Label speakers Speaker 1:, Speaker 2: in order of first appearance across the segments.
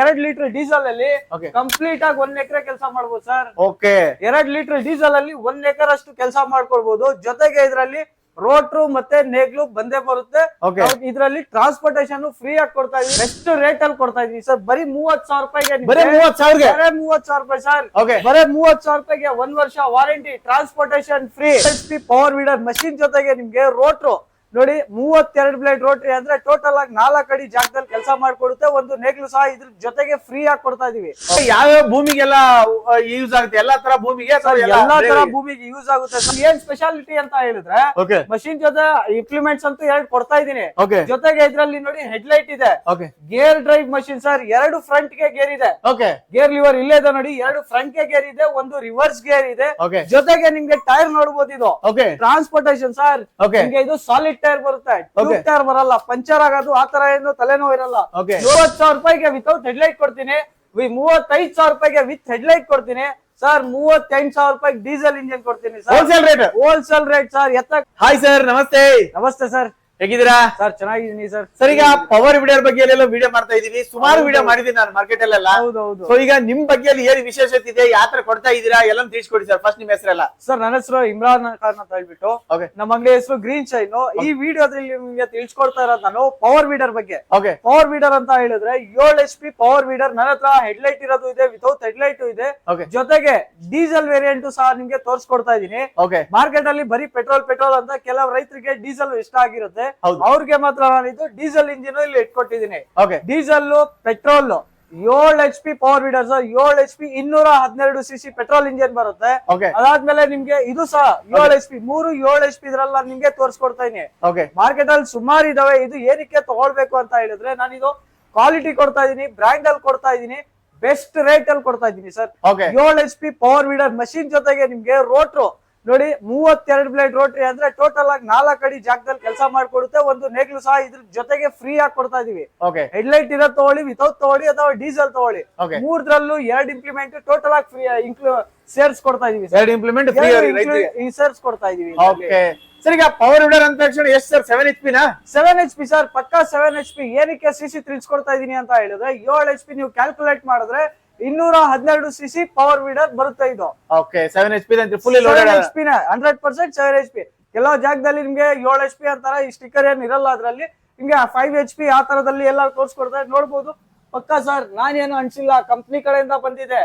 Speaker 1: ಎರಡ್ litre diesel ಅಲ್ಲಿ. Complete ಆಗಿ ಒಂದ್ ಎಕರೆ ಕೆಲಸ ಮಾಡ್ಬೋದು ಸರ್
Speaker 2: ಓಕೆ
Speaker 1: ಎರಡ್ ಲೀಟರ್ ಡೀಸೆಲ್ ಅಲ್ಲಿ ಒಂದ್ ಎಕರ್ ಅಷ್ಟು ಕೆಲಸ ಮಾಡ್ಕೊಳ್ಬಹುದು ಜೊತೆಗೆ ಇದರಲ್ಲಿ ರೋಟ್ರು ಮತ್ತೆ ನೇಗ್ಲು ಬಂದೇ ಬರುತ್ತೆ. ಇದ್ರಲ್ಲಿ ಟ್ರಾನ್ಸ್ಪೋರ್ಟೇಶನ್ ಫ್ರೀ ಆಗಿ ಕೊಡ್ತಾ ಇದೀವಿ. ಬೆಸ್ಟ್ ರೇಟ್ ಅಲ್ಲಿ ಕೊಡ್ತಾ ಇದೀವಿ ಸರ್ ಬರೀ ಮೂವತ್ ಸಾವಿರ ರೂಪಾಯಿಗೆ
Speaker 2: ಬರೀ ಮೂವತ್
Speaker 1: ಸಾವಿರ ರೂಪಾಯಿ ಸರ್ ಬರೀ ಮೂವತ್ ಸಾವಿರ ರೂಪಾಯಿಗೆ ಒಂದ್ ವರ್ಷ warranty transportation free P power weeder machine ಜೊತೆಗೆ ನಿಮ್ಗೆ ರೋಟ್ರು. ನೋಡಿ ಮೂವತ್ತೆರಡು ಬ್ಲೇಡ್ ರೋಟ್ರಿ ಅಂದ್ರೆ ಟೋಟಲ್ ಆಗಿ ನಾಲ್ಕು ಅಡಿ ಜಾಗದಲ್ಲಿ ಕೆಲಸ ಮಾಡ್ಕೊಡುತ್ತೆ. ಒಂದು ನೇಗ್ಲು ಸಹ ಇದ್ರ ಜೊತೆಗೆ ಫ್ರೀ ಆಗಿ ಕೊಡ್ತಾ ಇದೀವಿ.
Speaker 2: ಯಾವ್ಯಾವ ಭೂಮಿಗೆಲ್ಲ ಯೂಸ್ ಆಗುತ್ತೆ? ಎಲ್ಲಾ ತರ ಭೂಮಿಗೆ ಎಲ್ಲಾ
Speaker 1: ತರ ಭೂಮಿಗೆ ಯೂಸ್ ಆಗುತ್ತೆ. ಏನ್ ಸ್ಪೆಷಾಲಿಟಿ ಅಂತ ಹೇಳಿದ್ರೆ ಮಷಿನ್ ಜೊತೆ ಇಂಪ್ಲಿಮೆಂಟ್ಸ್ ಅಂತೂ ಎರಡು ಕೊಡ್ತಾ ಇದೀನಿ. ಜೊತೆಗೆ ಇದ್ರಲ್ಲಿ ನೋಡಿ ಹೆಡ್ ಲೈಟ್
Speaker 2: ಇದೆ
Speaker 1: ಗೇರ್ ಡ್ರೈವ್ ಮಷಿನ್ ಸರ್ ಎರಡು ಫ್ರಂಟ್ಗೆ ಗೇರ್ ಇದೆ. ಗೇರ್ ಲಿವರ್ ಇಲ್ಲೇ ಇದೆ ನೋಡಿ ಎರಡು ಫ್ರಂಟ್ಗೆ ಗೇರ್ ಇದೆ ಒಂದು ರಿವರ್ಸ್ ಗೇರ್ ಇದೆ. ಜೊತೆಗೆ ನಿಮ್ಗೆ ಟೈರ್ ನೋಡಬಹುದು ಇದು. ಟ್ರಾನ್ಸ್ಪೋರ್ಟೇಶನ್ ಸರ್ ನಿಮ್ಗೆ ಇದು ಸಾಲಿಡ್ ಟೈರ್ ಬರುತ್ತೆ.
Speaker 2: ಟ್ಯೂಬ್
Speaker 1: ಟೈರ್ ಬರಲ್ಲ. ಪಂಚರ್ ಆಗೋದು ಆ ತರ ಏನು ತಲೆನೋವು ಇರಲ್ಲ. ಮೂವತ್ ಸಾವಿರ ರೂಪಾಯಿಗೆ ವಿತೌಟ್ ಹೆಡ್ಲೈಟ್ ಕೊಡ್ತೀನಿ. ವಿ- ಮೂವತ್ತೈದು ಸಾವಿರ ರೂಪಾಯಿಗೆ ವಿತ್ ಹೆಡ್ಲೈಟ್ ಕೊಡ್ತೀನಿ. ಸರ್ ಮೂವತ್ತೆಂಟು ಸಾವಿರ ರೂಪಾಯಿ ಡೀಸೆಲ್ ಇಂಜಿನ್ ಕೊಡ್ತೀನಿ sir
Speaker 2: wholesale rate
Speaker 1: wholesale rate sir ಎತ್ತ
Speaker 2: ಹಾಯ್ ಸರ್ ನಮಸ್ತೆ.
Speaker 1: ನಮಸ್ತೆ ಸರ್
Speaker 2: ಹೇಗಿದ್ದೀರಾ?
Speaker 1: ಸರ್ ಚೆನ್ನಾಗಿದ್ದೀನಿ ಸರ್.
Speaker 2: ಸರ್ ಈಗ ಪವರ್ ವಿಡಿಯೋ ಬಗ್ಗೆ ಎಲ್ಲ ವಿಡಿಯೋ ಮಾಡ್ತಾ ಇದೀನಿ ಸುಮಾರು ವಿಡಿಯೋ ಮಾಡಿದೀನಿ ನಾನು ಮಾರ್ಕೆಟ್ ಅಲ್ಲೆಲ್ಲ. ಸೊ ಈಗ ನಿಮ್ ಬಗ್ಗೆ ಅಲ್ಲಿ ಏನ್ ವಿಶೇಷತೆ ಇದೆ? ಯಾವ ತರ ಕೊಡ್ತಾ ಇದೀರಾ ಎಲ್ಲ ತಿಳಿಸ್ಕೊಡಿ ಸರ್ ಫಸ್ಟ್ ನಿಮ್ ಹೆಸರೆಲ್ಲ.
Speaker 1: ಸರ್ ನನ್ನ ಹೆಸರು ಇಮ್ರಾನ್ ಖಾನ್ ಅಂತ ಹೇಳ್ಬಿಟ್ಟು.
Speaker 2: ಓಕೆ
Speaker 1: ನಮ್ಮ ಅಂಗಡಿ ಹೆಸರು ಗ್ರೀನ್ ಶೈನ್ ಈ ವಿಡಿಯೋದಲ್ಲಿ ನಿಮ್ಗೆ ತಿಳಿಸ್ಕೊಡ್ತಾ ಇರೋದು ನಾನು ಪವರ್ ವೀಡರ್ ಬಗ್ಗೆ.
Speaker 2: ಓಕೆ
Speaker 1: ಪವರ್ ವೀಡರ್ ಅಂತ ಹೇಳಿದ್ರೆ ಏಳು ಎಚ್ ಪಿ ಪವರ್ ವೀಡರ್ ನನ್ನ ಹತ್ರ ಹೆಡ್ಲೈಟ್ ಇರೋದು ಇದೆ ವಿತೌಟ್ ಹೆಡ್ಲೈಟ್ ಇದೆ. ಜೊತೆಗೆ ಡೀಸೆಲ್ ವೇರಿಯಂಟ್ ಸಹ ನಿಮ್ಗೆ ತೋರಿಸ್ಕೊಡ್ತಾ ಇದೀನಿ
Speaker 2: ಓಕೆ
Speaker 1: ಮಾರ್ಕೆಟ್ ಅಲ್ಲಿ ಬರೀ ಪೆಟ್ರೋಲ್ ಪೆಟ್ರೋಲ್ ಅಂತ ಕೆಲವು ರೈತರಿಗೆ ಡೀಸೆಲ್ ಇಷ್ಟ ಆಗಿರುತ್ತೆ. ಅವ್ರಿಗೆ ಮಾತ್ರ ನಾನಿದು ಡೀಸೆಲ್ ಇಂಜಿನ್ ಇಲ್ಲಿ ಇಟ್ಕೊಟ್ಟಿದ್ದೀನಿ. ಡೀಸೆಲ್ ಪೆಟ್ರೋಲ್ ಏಳು ಎಚ್ ಪಿ ಪವರ್ ವೀಡರ್ಸ್ ಏಳು ಎಚ್ ಪಿ ಇನ್ನೂರ ಹದಿನೆರಡು ಸಿ ಸಿ ಪೆಟ್ರೋಲ್ ಇಂಜಿನ್ ಬರುತ್ತೆ. ಅದಾದ್ಮೇಲೆ ನಿಮ್ಗೆ ಇದು ಸಹ ಏಳು ಎಚ್ ಪಿ ಮೂರು ಏಳು ಎಚ್ ಪಿ ಇದ್ರಲ್ಲ ನಿಮ್ಗೆ ತೋರಿಸ್ಕೊಡ್ತಾ ಇದೀನಿ
Speaker 2: ಓಕೆ
Speaker 1: ಮಾರ್ಕೆಟ್ ಅಲ್ಲಿ ಸುಮಾರು ಇದಾವೆ. ಇದು ಏನಕ್ಕೆ ತಗೊಳ್ಬೇಕು ಅಂತ ಹೇಳಿದ್ರೆ ನಾನು ಇದು ಕ್ವಾಲಿಟಿ ಕೊಡ್ತಾ ಇದೀನಿ ಬ್ರ್ಯಾಂಡ್ ಅಲ್ಲಿ ಕೊಡ್ತಾ ಇದೀನಿ ಬೆಸ್ಟ್ ರೇಟ್ ಅಲ್ಲಿ ಕೊಡ್ತಾ ಇದೀನಿ ಸರ್. ಏಳು H P power weeder machine ಜೊತೆಗೆ ನಿಮ್ಗೆ ರೋಟ್ರು ನೋಡಿ ಮೂವತ್ತೆರಡು ಬ್ಲೇಡ್ ರೋಟ್ರಿ ಅಂದ್ರೆ ಟೋಟಲ್ ಆಗಿ ನಾಲ್ಕು ಅಡಿ ಜಾಗದಲ್ಲಿ ಕೆಲಸ ಮಾಡ್ಕೊಡುತ್ತೆ. ಒಂದು ನೇಗ್ಲು ಸಹ ಇದ್ರ ಜೊತೆಗೆ ಫ್ರೀ ಆಗಿ ಕೊಡ್ತಾ ಇದೀವಿ. ಹೆಡ್ಲೈಟ್ ಇರೋ ತಗೊಳ್ಳಿ ವಿತೌಟ್ ತಗೊಳ್ಳಿ ಅಥವಾ ಡೀಸೆಲ್ ತಗೊಳ್ಳಿ. ಮೂರದ್ರಲ್ಲೂ ಎರಡು ಇಂಪ್ಲಿಮೆಂಟ್ ಟೋಟಲ್ ಆಗಿ ಫ್ರೀ ಇನ್ಕ್ಲೂ ಸೇರ್ಸ್ ಕೊಡ್ತಾ ಇದೀವಿ
Speaker 2: ಎರಡು ಇಂಪ್ಲಿಮೆಂಟ್ ಫ್ರೀ
Speaker 1: ಸೇರ್ಸ್ ಕೊಡ್ತಾ ಇದೀವಿ.
Speaker 2: ಸರ್ ಈಗ ಪವರ್ ವಿಡರ್ ಅಂತ ತಕ್ಷಣ ಎಷ್ಟು ಸರ್ ಸೆವೆನ್ ಎಚ್ ಪಿ ನಾ?
Speaker 1: ಸೆವೆನ್ ಎಚ್ ಪಿ ಸರ್ ಪಕ್ಕಾ ಸೆವೆನ್ ಎಚ್ ಪಿ ಏನಕ್ಕೆ ಸಿ ಸಿ ತಿಳಿಸ್ಕೊಡ್ತಾ ಇದೀನಿ ಅಂತ ಹೇಳಿದ್ರೆ ಏಳು ಎಚ್ ಪಿ ನೀವು ಕ್ಯಾಲ್ಕುಲೇಟ್ ಮಾಡಿದ್ರೆ ಇನ್ನೂರ ಹದಿನೆರಡು ಸಿ ಸಿ ಪವರ್ ವೀಡರ್ ಬರುತ್ತೆ ಇದು.
Speaker 2: Okay seven H P full
Speaker 1: H P hundred percent seven H P ಕೆಲವು ಜಾಗದಲ್ಲಿ ನಿಮ್ಗೆ ಏಳು ಎಚ್ ಪಿ ಅಂತಾರ ಈ ಸ್ಟಿಕ್ಕರ್ ಏನ್ ಇರಲ್ಲ ಅದ್ರಲ್ಲಿ. ನಿಮ್ಗೆ ಫೈವ್ ಎಚ್ ಪಿ ಆ ತರದಲ್ಲಿ ಎಲ್ಲ ತೋರಿಸ್ಕೊಡ್ತಾರೆ ನೋಡ್ಬೋದು. ಪಕ್ಕಾ ಸರ್ ನಾನೇನು ಅನ್ಸಿಲ್ಲ ಕಂಪ್ನಿ ಕಡೆಯಿಂದ ಬಂದಿದೆ.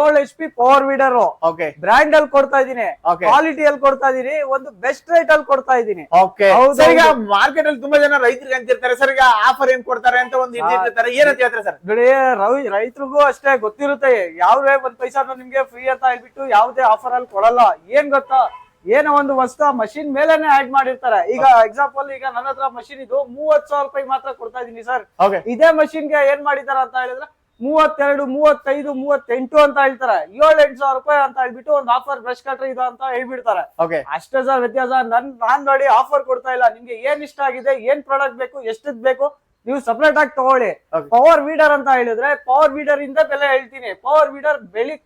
Speaker 1: ಏಳು H P power weeder
Speaker 2: okay
Speaker 1: brand ಅಲ್ಲಿ ಕೊಡ್ತಾ ಇದೀನಿ ಕ್ವಾಲಿಟಿ ಅಲ್ಲಿ ಕೊಡ್ತಾ ಇದೀನಿ ಒಂದು ಬೆಸ್ಟ್ ರೇಟ್ ಅಲ್ಲಿ ಕೊಡ್ತಾ ಇದೀನಿ
Speaker 2: ಈಗ ಮಾರ್ಕೆಟ್ ಅಲ್ಲಿ ತುಂಬಾ ಜನ ರೈತರಿಗೆ ಅಂತಿರ್ತಾರೆ ಸರ್ ಈಗ ಆಫರ್ ಏನ್ ಕೊಡ್ತಾರೆ ಅಂತ ಒಂದು ಇರ್ತಾರೆ ಏನಂತ ಹೇಳ್ತಾರೆ ಸರ್?
Speaker 1: ರವಿ ರೈತರಿಗೂ ಅಷ್ಟೇ ಗೊತ್ತಿರುತ್ತೆ. ಯಾವ್ದೇ ಒಂದ್ ಪೈಸಾ ನಿಮ್ಗೆ ಫ್ರೀ ಅಂತ ಹೇಳ್ಬಿಟ್ಟು ಯಾವ್ದೇ ಆಫರ್ ಅಲ್ಲಿ ಕೊಡಲ್ಲ. ಏನ್ ಗೊತ್ತಾ? ಏನೋ ಒಂದು ವಸ್ತು ಆ ಮಷಿನ್ ಮೇಲೆನೆ ಆಡ್ ಮಾಡಿರ್ತಾರೆ. ಈಗ ಎಕ್ಸಾಂಪಲ್ ಈಗ ನನ್ನ ಹತ್ರ ಮಷಿನ್ ಇದು ಮೂವತ್ ಸಾವಿರ ರೂಪಾಯಿ ಮಾತ್ರ ಕೊಡ್ತಾ ಇದೀನಿ ಸರ್. ಇದೇ ಮಷಿನ್ಗೆ ಏನ್ ಮಾಡಿದಾರ ಅಂತ ಹೇಳಿದ್ರೆ ಮೂವತ್ತೆರಡು ಮೂವತ್ತೈದು ಮೂವತ್ತೆಂಟು ಅಂತ ಹೇಳ್ತಾರೆ. ಏಳು ಎಂಟು ಸಾವಿರ ರೂಪಾಯಿ ಅಂತ ಹೇಳ್ಬಿಟ್ಟು ಒಂದು ಆಫರ್ ಬ್ರಷ್ ಕಟ್ರಿ ಇದು ಅಂತ ಹೇಳ್ಬಿಡ್ತಾರೆ. ಅಷ್ಟೇ ಸರ್ ವ್ಯತ್ಯಾಸ. ನನ್ ನಾನ್ ನೋಡಿ ಆಫರ್ ಕೊಡ್ತಾ ಇಲ್ಲ. ನಿಮ್ಗೆ ಏನ್ ಇಷ್ಟ ಆಗಿದೆ ಏನ್ ಪ್ರಾಡಕ್ಟ್ ಬೇಕು ಎಷ್ಟದ್ ಬೇಕು ನೀವು ಸಪ್ರೇಟ್ ಆಗಿ ತಗೊಳ್ಳಿ. ಪವರ್ ವೀಡರ್ ಅಂತ ಹೇಳಿದ್ರೆ ಪವರ್ ವೀಡರ್ ಇಂದ ಬೆಲೆ ಹೇಳ್ತೀನಿ. ಪವರ್ ವೀಡರ್ ಬೆಳಿ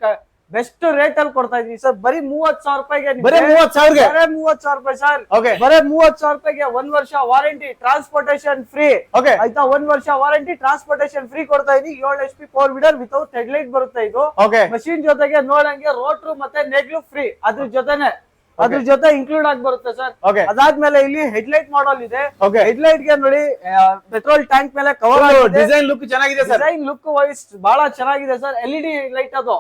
Speaker 1: ಬೆಸ್ಟ್ ರೇಟ್ ಅಲ್ಲಿ ಕೊಡ್ತಾ ಇದೀನಿ ಸರ್. ಬರೀ ಮೂವತ್ ಸಾವಿರ ರೂಪಾಯಿಗೆ
Speaker 2: ಬರೀ ಮೂವತ್ ಸಾವಿರಗೆ?
Speaker 1: ಬರೀ ಮೂವತ್ ಸಾವಿರ ರೂಪಾಯಿ ಸರ್.
Speaker 2: ಓಕೆ
Speaker 1: ಬರೀ ಮೂವತ್ ಸಾವಿರ ರೂಪಾಯಿಗೆ ಒಂದ್ ವರ್ಷ ವಾರಂಟಿ ಟ್ರಾನ್ಸ್ಪೋರ್ಟೇಶನ್ ಫ್ರೀ
Speaker 2: ಓಕೆ
Speaker 1: ಆಯ್ತಾ? ಒಂದ್ ವರ್ಷ ವಾರಂಟಿ ಟ್ರಾನ್ಸ್ಪೋರ್ಟೇಶನ್ ಫ್ರೀ ಕೊಡ್ತಾ ಇದೀನಿ ಏಳು H P four weeder without headlight ಬರುತ್ತೆ ಇದು.
Speaker 2: ಓಕೆ
Speaker 1: ಮಷಿನ್ ಜೊತೆಗೆ ನೋಡಂಗೆ ರೋಟ್ರು ಮತ್ತೆ ನೆಗ್ಲು ಫ್ರೀ ಅದ್ರ ಜೊತೆನೆ ಅದ್ರ ಜೊತೆ ಇನ್ಕ್ಲೂಡ್ ಆಗಿ ಬರುತ್ತೆ ಸರ್ ಅದಾದ್ಮೇಲೆ ಇಲ್ಲಿ ಹೆಡ್ಲೈಟ್ ಮಾಡಲ್ ಇದೆ.
Speaker 2: ಓಕೆ
Speaker 1: ಹೆಡ್ಲೈಟ್ಗೆ ನೋಡಿ ಪೆಟ್ರೋಲ್ ಟ್ಯಾಂಕ್ ಮೇಲೆ ಕವರ್
Speaker 2: ಡಿಸೈನ್ ಲುಕ್ ಚೆನ್ನಾಗಿದೆ ಸರ್
Speaker 1: ಡಿಸೈನ್ ಲುಕ್ ವೈಸ್ ಬಹಳ ಚೆನ್ನಾಗಿದೆ sir L E D light ಅದು.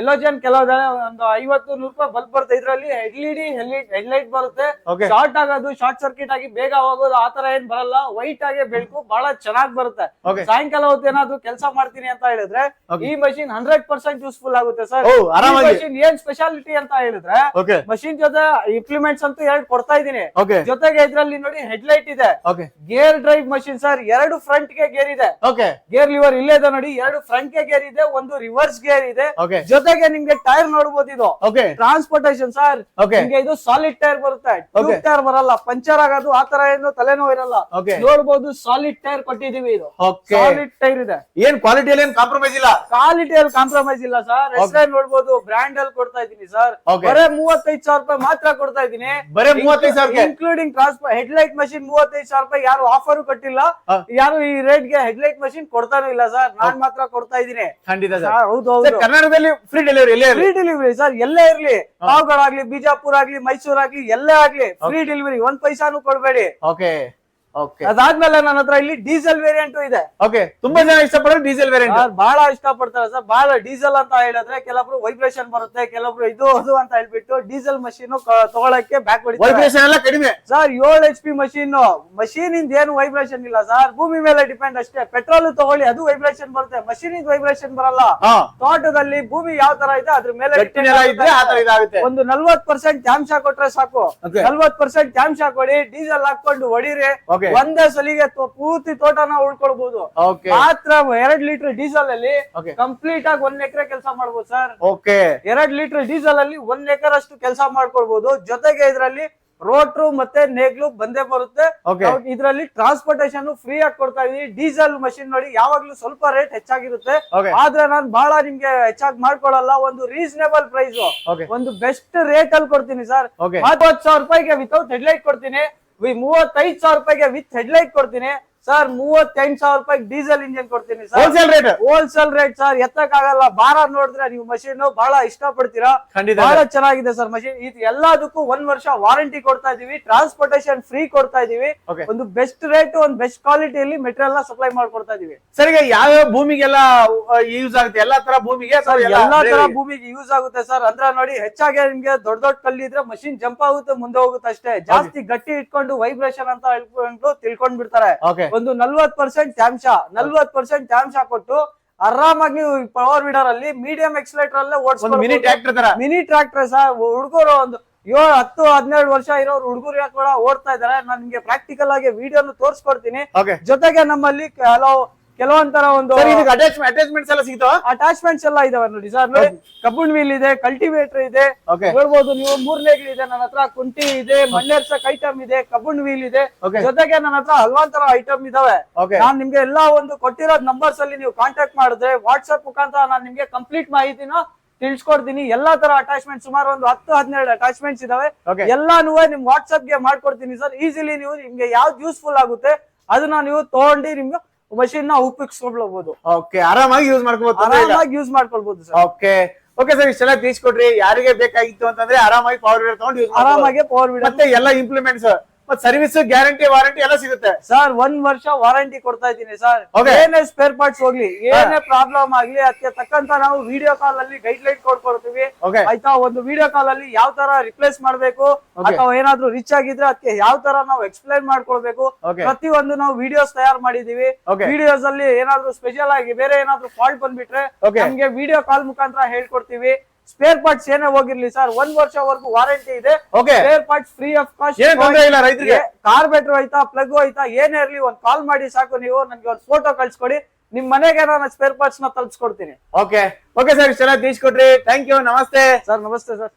Speaker 1: ಎಲ್ಲೋ ಜನ ಕೆಲವು ಒಂದು ಐವತ್ತು ನೂರು ರೂಪಾಯಿ ಬಲ್ಬ್ ಬರುತ್ತೆ. ಇದ್ರಲ್ಲಿ ಹೆಡ್ ಇ ಹೆಡ್ ಲೈಟ್ ಬರುತ್ತೆ. ಶಾರ್ಟ್ ಆಗೋದು ಶಾರ್ಟ್ ಸರ್ಕ್ಯೂಟ್ ಆಗಿ ಬೇಗ ಹೋಗೋದು ಆತರ ತರ ಏನ್ ಬರಲ್ಲ. ವೈಟ್ ಆಗಿ ಬೆಳಕು ಬಹಳ ಚೆನ್ನಾಗಿ ಬರುತ್ತೆ. ಸಾಯಂಕಾಲ ಹೊತ್ತು ಏನಾದ್ರು ಕೆಲಸ ಮಾಡ್ತೀನಿ ಅಂತ ಹೇಳಿದ್ರೆ. ಈ ಮಷಿನ್ ಹಂಡ್ರೆಡ್ ಪರ್ಸೆಂಟ್ ಯೂಸ್ಫುಲ್ ಆಗುತ್ತೆ ಸರ್ ಮಷಿನ್ ಏನ್ ಸ್ಪೆಷಾಲಿಟಿ ಅಂತ ಹೇಳಿದ್ರೆ ಮಷಿನ್ ಜೊತೆ ಇಂಪ್ಲಿಮೆಂಟ್ಸ್ ಅಂತ ಎರಡು ಕೊಡ್ತಾ ಇದೀನಿ ಜೊತೆಗೆ ಇದ್ರಲ್ಲಿ ನೋಡಿ ಹೆಡ್ಲೈಟ್ ಇದೆ. ಗೇರ್ ಡ್ರೈವ್ ಮಷಿನ್ ಸರ್ ಎರಡು ಫ್ರಂಟ್ಗೆ ಗೇರ್ ಇದೆ. ಗೇರ್ ಲಿವರ್ ಇಲ್ಲೇ ಇದೆ ನೋಡಿ ಎರಡು ಫ್ರಂಟ್ಗೆ ಗೇರ್ ಇದೆ ಒಂದು ರಿವರ್ಸ್ ಗೇರ್ ಇದೆ. ಜೊತೆಗೆ ನಿಮ್ಗೆ ಟೈರ್ ನೋಡಬಹುದು ಇದು. ಟ್ರಾನ್ಸ್ಪೋರ್ಟೇಶನ್ ಸರ್ ನಿಮ್ಗೆ ಇದು ಸಾಲಿಡ್ ಟೈರ್ ಬರುತ್ತೆ. ಟ್ಯೂಬ್ ಟೈರ್ ಬರಲ್ಲ. ಪಂಚರ್ ಆಗೋದು ಆ ತರ ಏನು ತಲೆನೋವು ಇರಲ್ಲ. ನೋಡಬಹುದು ಸಾಲಿಡ್ ಟೈರ್ ಕೊಟ್ಟಿದೀವಿ ಇದು. ಸಾಲಿಡ್ ಟೈರ್ ಇದೆ.
Speaker 2: ಏನ್ ಕ್ವಾಲಿಟಿಯಲ್ಲಿ ಏನ್ ಕಾಂಪ್ರಮೈಸ್ ಇಲ್ಲ?
Speaker 1: ಕ್ವಾಲಿಟಿಯಲ್ಲಿ ಕಾಂಪ್ರಮೈಸ್ ಇಲ್ಲ ಸರ್ ನೋಡಬಹುದು ಬ್ರ್ಯಾಂಡ್ ಅಲ್ಲಿ ಕೊಡ್ತಾ ಇದೀನಿ ಸರ್ ಬರೇ ಮೂವತ್ತೈದು ಸಾವಿರ ರೂಪಾಯಿ ರೂಪಾಯಿ ಮಾತ್ರ ಕೊಡ್ತಾ ಇದ್ದೀನಿ.
Speaker 2: ಬರೀ ಮೂವತ್ತೈದು ಸಾವಿರ
Speaker 1: including transfer head light machine ಮೂವತ್ತೈದು ಸಾವಿರ ರೂಪಾಯಿ ಯಾರು ಆಫರ್ ಕೊಟ್ಟಿಲ್ಲ. ಯಾರು ಈ ರೇಟ್ಗೆ ಹೆಡ್ ಲೈಟ್ ಮಷಿನ್ ಕೊಡ್ತಾನೂ ಇಲ್ಲ ಸರ್ ನಾನ್ ಮಾತ್ರ ಕೊಡ್ತಾ ಇದ್ದೀನಿ.
Speaker 2: ಖಂಡಿತ ಸರ್
Speaker 1: ಹೌದು ಹೌದು.
Speaker 2: ಕರ್ನಾಟಕದಲ್ಲಿ ಫ್ರೀ ಡೆಲಿವರಿ ಎಲ್ಲೇ
Speaker 1: ಫ್ರೀ ಡೆಲಿವರಿ ಸರ್ ಎಲ್ಲೇ ಇರ್ಲಿ. ಪಾವ್ಗಳಾಗ್ಲಿ ಬಿಜಾಪುರ್ ಆಗ್ಲಿ ಮೈಸೂರ್ ಆಗ್ಲಿ ಎಲ್ಲೇ ಆಗ್ಲಿ ಫ್ರೀ ಡೆಲಿವರಿ ಒಂದ್ ಪೈಸಾನು ಕೊಡ್ಬೇಡಿ.
Speaker 2: ಓಕೆ.
Speaker 1: ಅದಾದ್ಮೇಲೆ ನನ್ನ ಹತ್ರ ಇಲ್ಲಿ ಡೀಸೆಲ್ ವೇರಿಯಂಟ್ ಇದೆ.
Speaker 2: ಓಕೆ ತುಂಬಾ ಜನ ಇಷ್ಟಪಡೋದು ಡೀಸೆಲ್ ವೇರಿಯಂಟ್
Speaker 1: ಬಹಳ ಇಷ್ಟಪಡ್ತಾರೆ ಸರ್. ಬಹಳ ಡೀಸೆಲ್ ಅಂತ ಹೇಳಿದ್ರೆ ಕೆಲವೊಬ್ರು ವೈಬ್ರೇಷನ್ ಬರುತ್ತೆ ಕೆಲವೊಬ್ರು ಇದು ಅದು ಅಂತ ಹೇಳ್ಬಿಟ್ಟು ಡೀಸೆಲ್ ಮಷೀನ್ ತಗೊಳಕ್ಕೆ ಬ್ಯಾಕ್
Speaker 2: ವೈಬ್ರೇಷನ್ ಎಲ್ಲ ಕಡಿಮೆ.
Speaker 1: ಸರ್ ಏಳು ಎಚ್ ಪಿ ಮಷೀನ್ ಮಷೀನ್ ಇಂದ ಏನು ವೈಬ್ರೇಷನ್ ಇಲ್ಲ ಸರ್. ಭೂಮಿ ಮೇಲೆ ಡಿಪೆಂಡ್ ಅಷ್ಟೇ. ಪೆಟ್ರೋಲ್ ತಗೊಳ್ಳಿ ಅದು ವೈಬ್ರೇಷನ್ ಬರುತ್ತೆ. ಮಷೀನ್ ಇಂದ ವೈಬ್ರೇಷನ್ ಬರಲ್ಲ. ತೋಟದಲ್ಲಿ ಭೂಮಿ ಯಾವ ತರ ಇದೆ ಅದ್ರ ಮೇಲೆ ಒಂದು ನಲ್ವತ್ ಪರ್ಸೆಂಟ್ ತ್ಯಾಂಶ ಕೊಟ್ರೆ ಸಾಕು. ನಲ್ವತ್ ಪರ್ಸೆಂಟ್ ತ್ಯಾಂಶ ಕೊಡಿ ಡೀಸೆಲ್ ಹಾಕೊಂಡು ಹೊಡಿರಿ. ಒಂದೇ ಸಲಿಗೆ ಪೂರ್ತಿ ತೋಟನ ಉಳ್ಕೊಳ್ಬಹುದು ಮಾತ್ರ ಎರಡ್ ಲೀಟರ್ ಡೀಸೆಲ್ ಅಲ್ಲಿ ಕಂಪ್ಲೀಟ್ ಆಗಿ ಒಂದ್ ಎಕರೆ ಕೆಲಸ ಮಾಡ್ಬೋದು ಸರ್.
Speaker 2: ಓಕೆ
Speaker 1: ಎರಡ್ ಲೀಟರ್ ಡೀಸೆಲ್ ಅಲ್ಲಿ ಒಂದ್ ಎಕರೆ ಅಷ್ಟು ಕೆಲಸ ಮಾಡ್ಕೊಳ್ಬಹುದು ಜೊತೆಗೆ ಇದರಲ್ಲಿ ರೋಟ್ರು ಮತ್ತೆ ನೇಗ್ಲು ಬಂದೇ ಬರುತ್ತೆ. ಇದ್ರಲ್ಲಿ ಟ್ರಾನ್ಸ್ಪೋರ್ಟೇಶನ್ ಫ್ರೀ ಆಗಿ ಕೊಡ್ತಾ ಇದೀವಿ. ಡೀಸೆಲ್ ಮಷಿನ್ ನೋಡಿ ಯಾವಾಗ್ಲೂ ಸ್ವಲ್ಪ ರೇಟ್ ಹೆಚ್ಚಾಗಿರುತ್ತೆ. ಆದ್ರೆ ನಾನು ಬಹಳ ನಿಮ್ಗೆ ಹೆಚ್ಚಾಗಿ ಮಾಡ್ಕೊಳಲ್ಲ. ಒಂದು ರೀಸನೇಬಲ್ ಪ್ರೈಸ್ ಒಂದು ಬೆಸ್ಟ್ ರೇಟ್ ಅಲ್ಲಿ ಕೊಡ್ತೀನಿ ಸರ್. ಸಾವಿರ ರೂಪಾಯಿಗೆ ವಿತೌಟ್ ಹೆಡ್ಲೈಟ್ ಕೊಡ್ತೀನಿ. ಮೂವತ್ತೈದು ಸಾವಿರ ರೂಪಾಯಿಗೆ ವಿತ್ ಹೆಡ್ಲೈಟ್ ಕೊಡ್ತೀನಿ. ಸರ್ ಮೂವತ್ತೆಂಟು ಸಾವಿರ ರೂಪಾಯಿ ಡೀಸೆಲ್ ಇಂಜಿನ್ ಕೊಡ್ತೀನಿ sir
Speaker 2: wholesale rate
Speaker 1: wholesale rate sir ಎತ್ತಕ್ಕಾಗಲ್ಲ. ಭಾರ ನೋಡಿದ್ರೆ ನೀವು ಮಷೀನ್ ಬಹಳ ಇಷ್ಟ ಪಡ್ತೀರಾ ಬಹಳ ಚೆನ್ನಾಗಿದೆ ಸರ್ ಮಷೀನ್ ಇದು ಎಲ್ಲದಕ್ಕೂ ಒಂದ್ ವರ್ಷ ವಾರಂಟಿ ಕೊಡ್ತಾ ಇದೀವಿ. ಟ್ರಾನ್ಸ್ಪೋರ್ಟೇಶನ್ ಫ್ರೀ ಕೊಡ್ತಾ ಇದೀವಿ. ಒಂದು ಬೆಸ್ಟ್ ರೇಟ್ ಒಂದು ಬೆಸ್ಟ್ ಕ್ವಾಲಿಟಿಯಲ್ಲಿ ಮೆಟೀರಿಯಲ್ನ ಸಪ್ಲೈ ಮಾಡ್ಕೊಡ್ತಾ ಇದೀವಿ.
Speaker 2: ಸರ್ ಈಗ ಯಾವ ಭೂಮಿಗೆಲ್ಲ ಯೂಸ್ ಆಗುತ್ತೆ? ಎಲ್ಲಾ ತರ ಭೂಮಿಗೆ
Speaker 1: ಸರ್
Speaker 2: ಎಲ್ಲ
Speaker 1: ತರ ಭೂಮಿಗೆ ಯೂಸ್ ಆಗುತ್ತೆ ಸರ್ ಅಂದ್ರೆ ನೋಡಿ ಹೆಚ್ಚಾಗಿ ನಿಮ್ಗೆ ದೊಡ್ಡ ದೊಡ್ಡ ಕಲ್ಲಿದ್ರೆ ಮಷೀನ್ ಜಂಪ್ ಆಗುತ್ತೆ ಮುಂದೆ ಹೋಗುತ್ತೆ ಅಷ್ಟೇ. ಜಾಸ್ತಿ ಗಟ್ಟಿ ಇಟ್ಕೊಂಡು ವೈಬ್ರೇಷನ್ ಅಂತ ಹೇಳ್ಕೊಂಡು ತಿಳ್ಕೊಂಡ್ ಬಿಡ್ತಾರೆ
Speaker 2: ಓಕೆ
Speaker 1: ಒಂದು ನಲ್ವತ್ ಪರ್ಸೆಂಟ್ ಟ್ಯಾಂಶ ನಲ್ವತ್ ಪರ್ಸೆಂಟ್ ಟ್ಯಾಂಶ ಕೊಟ್ಟು ಆರಾಮಾಗಿ ನೀವು ಪವರ್ ವೀಡರ್ ಅಲ್ಲಿ ಮೀಡಿಯಂ ಎಕ್ಸಲೇಟರ್ ಅಲ್ಲೇ
Speaker 2: ಒಂದು ಮಿನಿ ಟ್ರಾಕ್ಟರ್ ತರ.
Speaker 1: ಮಿನಿ ಟ್ರಾಕ್ಟರ್ ಸರ್ ಹುಡುಗರು ಒಂದು ಏಳು ಹತ್ತು ಹದಿನೇಳು ವರ್ಷ ಇರೋರು ಹುಡುಗರು ಕೂಡ ಓಡ್ತಾ ಇದಾರೆ ನಾನು ನಿಮ್ಗೆ ಪ್ರಾಕ್ಟಿಕಲ್ ಆಗಿ ವಿಡಿಯೋನು ತೋರಿಸ್ಕೊಡ್ತೀನಿ. ಜೊತೆಗೆ ನಮ್ಮಲ್ಲಿ ಕೆಲವು ಕೆಲವೊಂದರ ಒಂದು
Speaker 2: ಸರ್ ಇದಕ್ಕೆ ಅಟ್ಯಾಚ್ ಅಟ್ಯಾಚ್ಮೆಂಟ್ಸ್ ಎಲ್ಲ ಸಿಗ್ತಾವ?
Speaker 1: ಅಟ್ಯಾಚ್ಮೆಂಟ್ಸ್ ಎಲ್ಲ ಇದಾವೆ ನೋಡಿ. ಸರ್ ನೋಡಿ ಕಬ್ಬುಣ್ ವೀಲ್ ಇದೆ ಕಲ್ಟಿವೇಟರ್ ಇದೆ. ಹೇಳ್ಬೋದು ನೀವು ಮೂರ್ನೇಗ್ಲು ಇದೆ ನನ್ನ ಹತ್ರ ಕುಂಟಿ ಇದೆ ಮಣ್ಣೆರ್ಸಕ್ ಐಟಮ್ ಇದೆ ಕಬ್ಬುಣ್ ವೀಲ್ ಇದೆ. ಜೊತೆಗೆ ನನ್ನ ಹತ್ರ ಹಲವಾರು ಐಟಮ್ ಇದಾವೆ. ನಾನ್ ನಿಮ್ಗೆ ಎಲ್ಲಾ ಒಂದು ಕೊಟ್ಟಿರೋ ನಂಬರ್ಸ್ ಅಲ್ಲಿ ನೀವು ಕಾಂಟ್ಯಾಕ್ಟ್ ಮಾಡಿದ್ರೆ ವಾಟ್ಸ್ಆಪ್ ಮುಖಾಂತರ ನಾನು ನಿಮ್ಗೆ ಕಂಪ್ಲೀಟ್ ಮಾಹಿತಿನ ತಿಳಿಸ್ಕೊಡ್ತೀನಿ. ಎಲ್ಲಾ ತರ ಅಟ್ಯಾಚ್ಮೆಂಟ್ ಸುಮಾರು ಒಂದು ಹತ್ತು ಹದಿನೇಳು ಅಟ್ಯಾಚ್ಮೆಂಟ್ಸ್ ಇದಾವೆ. ಎಲ್ಲಾನು ನಿಮ್ ವಾಟ್ಸ್ಆಪ್ಗೆ ಮಾಡ್ಕೊಡ್ತೀನಿ ಸರ್. ಈಸಿಲಿ ನೀವು ನಿಮ್ಗೆ ಯಾವ್ದು ಯೂಸ್ಫುಲ್ ಆಗುತ್ತೆ ಅದನ್ನ ನೀವು ತಗೊಂಡು ನಿಮ್ಗೆ ಮಷಿನ್ನ ಉಪಯೋಗಿಸ್ಕೊಳ್ಬಹುದು.
Speaker 2: ಓಕೆ ಆರಾಮಾಗಿ ಯೂಸ್ ಮಾಡ್ಕೋಬಹುದು
Speaker 1: ಆರಾಮಾಗಿ ಯೂಸ್ ಮಾಡ್ಕೊಳ್ಬಹುದು ಸರ್.
Speaker 2: ಓಕೆ ಓಕೆ ಸರ್ ಇಷ್ಟೆಲ್ಲ ತಿಳಿಸ್ಕೊಡ್ರಿ. ಯಾರಿಗೆ ಬೇಕಾಗಿತ್ತು ಅಂತಂದ್ರೆ ಆರಾಮಾಗಿ ಪವರ್ ತಗೊಂಡು ಯೂಸ್
Speaker 1: ಆರಾಮಾಗಿ ಪವರ್ ವೀಡರ್
Speaker 2: ಮತ್ತೆ ಎಲ್ಲ ಇಂಪ್ಲಿಮೆಂಟ್ಸ್ ಮತ್ತೆ ಸರ್ವಿಸ್ ಗ್ಯಾರಂಟಿ ವಾರಂಟಿ ಎಲ್ಲ ಸಿಗುತ್ತೆ.
Speaker 1: ಸರ್ ಒಂದ್ ವರ್ಷ ವಾರಂಟಿ ಕೊಡ್ತಾ ಇದ್ದೀನಿ ಸರ್
Speaker 2: Okay.
Speaker 1: ಏನೇ ಸ್ಪೇರ್ ಪಾರ್ಟ್ಸ್ ಹೋಗ್ಲಿ ಏನೇ ಪ್ರಾಬ್ಲಮ್ ಆಗ್ಲಿ ಅದಕ್ಕೆ ತಕ್ಕಂತ ನಾವು ವಿಡಿಯೋ ಕಾಲ್ ಅಲ್ಲಿ ಗೈಡ್ ಲೈನ್ ಕೊಡ್ಕೊಡ್ತೀವಿ
Speaker 2: ಓಕೆ
Speaker 1: ಆಯ್ತಾ? ಒಂದು ವಿಡಿಯೋ ಕಾಲ್ ಅಲ್ಲಿ ಯಾವ ತರ ರಿಪ್ಲೇಸ್ ಮಾಡ್ಬೇಕು. ಅಥವಾ ಏನಾದ್ರೂ ರಿಚ್ ಆಗಿದ್ರೆ ಅದಕ್ಕೆ ಯಾವ ತರ ನಾವು ಎಕ್ಸ್ಪ್ಲೈನ್ ಮಾಡ್ಕೊಳ್ಬೇಕು.
Speaker 2: ಪ್ರತಿ
Speaker 1: ಪ್ರತಿಯೊಂದು ನಾವು ವಿಡಿಯೋಸ್ ತಯಾರು ಮಾಡಿದೀವಿ.
Speaker 2: Okay.
Speaker 1: ವಿಡಿಯೋಸ್ ಅಲ್ಲಿ ಏನಾದ್ರೂ ಸ್ಪೆಷಲ್ ಆಗಿ ಬೇರೆ ಏನಾದ್ರೂ ಫಾಲ್ಟ್ ಬಂದ್ಬಿಟ್ರೆ
Speaker 2: Okay.
Speaker 1: ನಮ್ಗೆ ವಿಡಿಯೋ ಕಾಲ್ ಮುಖಾಂತರ ಹೇಳ್ಕೊಡ್ತೀವಿ. ಸ್ಪೇರ್ ಪಾರ್ಟ್ಸ್ ಏನೇ ಹೋಗಿರ್ಲಿ ಸರ್ ಒಂದ್ ವರ್ಷವರೆಗೂ ವಾರಂಟಿ ಇದೆ. Spare parts free of cost
Speaker 2: ಏನ್ ತೊಂದ್ರೆ ಇಲ್ಲ ರೈತರಿಗೆ?
Speaker 1: ಕಾರ್ಬೇಟ್ರ್ ಆಯ್ತಾ ಪ್ಲಗ್ ಆಯ್ತಾ ಏನೇ ಇರ್ಲಿ ಒಂದ್ ಕಾಲ್ ಮಾಡಿ ಸಾಕು ನೀವು ನನ್ಗೆ ಒಂದ್ ಫೋಟೋ ಕಳ್ಸ್ಕೊಡಿ. ನಿಮ್ ಮನೆಗೆ ನಾನು ಸ್ಪೇರ್ ಪಾರ್ಟ್ಸ್ನ ತಲ್ಸ್ಕೊಡ್ತೀನಿ
Speaker 2: ಓಕೆ ಓಕೆ ಸರ್ ಇಷ್ಟೆಲ್ಲ ತಿಳಿಸ್ಕೊಡ್ರಿ ಥ್ಯಾಂಕ್ ಯು ನಮಸ್ತೆ.
Speaker 1: ಸರ್ ನಮಸ್ತೆ ಸರ್